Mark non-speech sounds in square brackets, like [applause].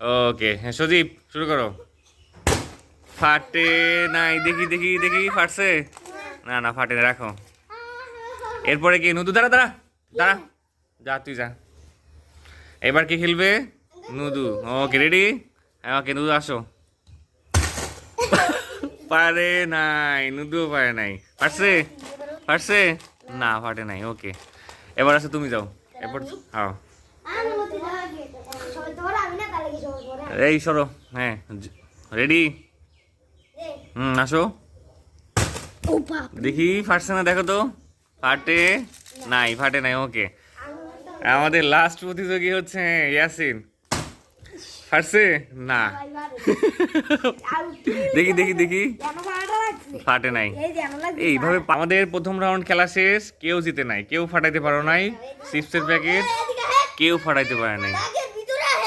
ওকে হ্যাঁ সজীব শুরু করো। ফাটে নাই, দেখি দেখি দেখি, ফাটছে? না না, ফাটে রাখো। এরপরে কি, নুদু, দাঁড়া দাঁড়া দাঁড়া। যা, তুই যা। এবার কি খেলবে? নুদু। ওকে রেডি হ্যাঁ ওকে নুদু, আসো। পারে নাই, নুদুও পারে নাই। পারছে পারছে না, ফাটে নাই ওকে এবার আসো, তুমি যাও। এরপর হ্যাঁ। এই সরো। হ্যাঁ রেডি? হুম আসো। দেখি ফাটছে না দেখো তো। ফাটে নাই ফাটে নাই ওকে আমাদের লাস্ট প্রতিযোগী হচ্ছে ইয়াসিন। ফাটছে? না। [laughs] দেখি দেখি দেখি। ফাটে নাই। এইভাবে আমাদের প্রথম রাউন্ড খেলা শেষ কেউ জিতে নাই। কেউ ফাটাইতে পারো নাই। চিপসের প্যাকেট কেউ ফাটাইতে পারে নাই।